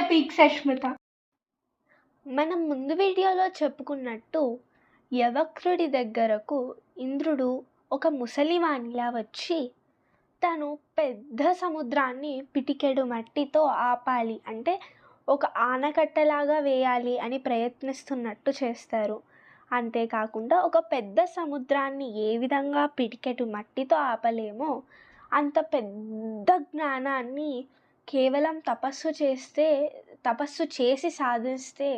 Peak Sushmitha. మనం ముందు వీడియోలో చెప్పుకున్నట్టు యవక్రుడి దగ్గరకు ఇంద్రుడు ఒక ముసలివాణిలా వచ్చి తను పెద్ద సముద్రాన్ని పిటికెడు మట్టితో ఆపాలి. అంటే ఒక ఆనకట్టలాగా వేయాలి అని ప్రయత్నిస్తున్నట్టు చేస్తారు. అంతేకాకుండా ఒక పెద్ద సముద్రాన్ని ఏ విధంగా పిటికెటు మట్టితో ఆపలేమో అంత పెద్ద జ్ఞానాన్ని కేవలం తపస్సు చేస్తే తపస్సు చేసి సాధిస్తే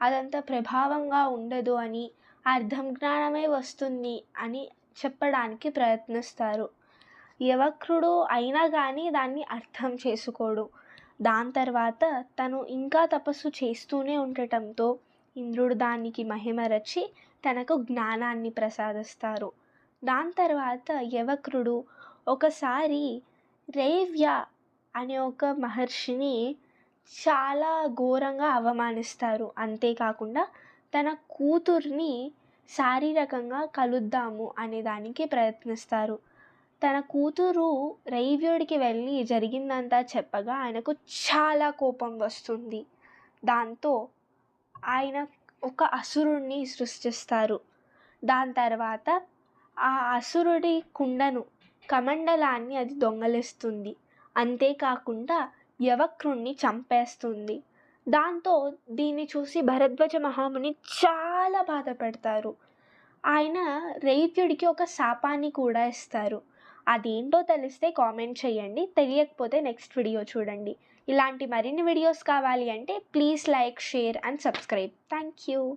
అదంత ప్రభావంగా ఉండదు అని అర్థం జ్ఞానమే వస్తుంది అని చెప్పడానికి ప్రయత్నిస్తారు. యవక్రుడు అయినా కానీ దాన్ని అర్థం చేసుకోడు. దాని తర్వాత తను ఇంకా తపస్సు చేస్తూనే ఉండటంతో ఇంద్రుడు దానికి మహిమరచి తనకు జ్ఞానాన్ని ప్రసాదిస్తారు. దాని తర్వాత యవక్రుడు ఒకసారి రేవ్య అనే ఒక మహర్షిని చాలా ఘోరంగా అవమానిస్తారు. అంతేకాకుండా తన కూతుర్ని శారీరకంగా కలుద్దాము అనే దానికి ప్రయత్నిస్తారు. తన కూతురు రైవ్యుడికి వెళ్ళి జరిగిందంతా చెప్పగా ఆయనకు చాలా కోపం వస్తుంది. దాంతో ఆయన ఒక అసురుణ్ణి సృష్టిస్తారు. దాని తర్వాత ఆ అసురుడి కుండను కమండలాన్ని అది దొంగలిస్తుంది. అంతేకాకుండా యవక్రుణ్ణి చంపేస్తుంది. దాంతో దీన్ని చూసి భరద్వాజ మహాముని చాలా బాధపడతారు ఆయన రైత్యుడికి ఒక శాపాన్ని కూడా ఇస్తారు. అదేంటో తెలిస్తే కామెంట్ చేయండి. తెలియకపోతే నెక్స్ట్ వీడియో చూడండి. ఇలాంటి మరిన్ని వీడియోస్ కావాలి అంటే please like share and subscribe. Thank you.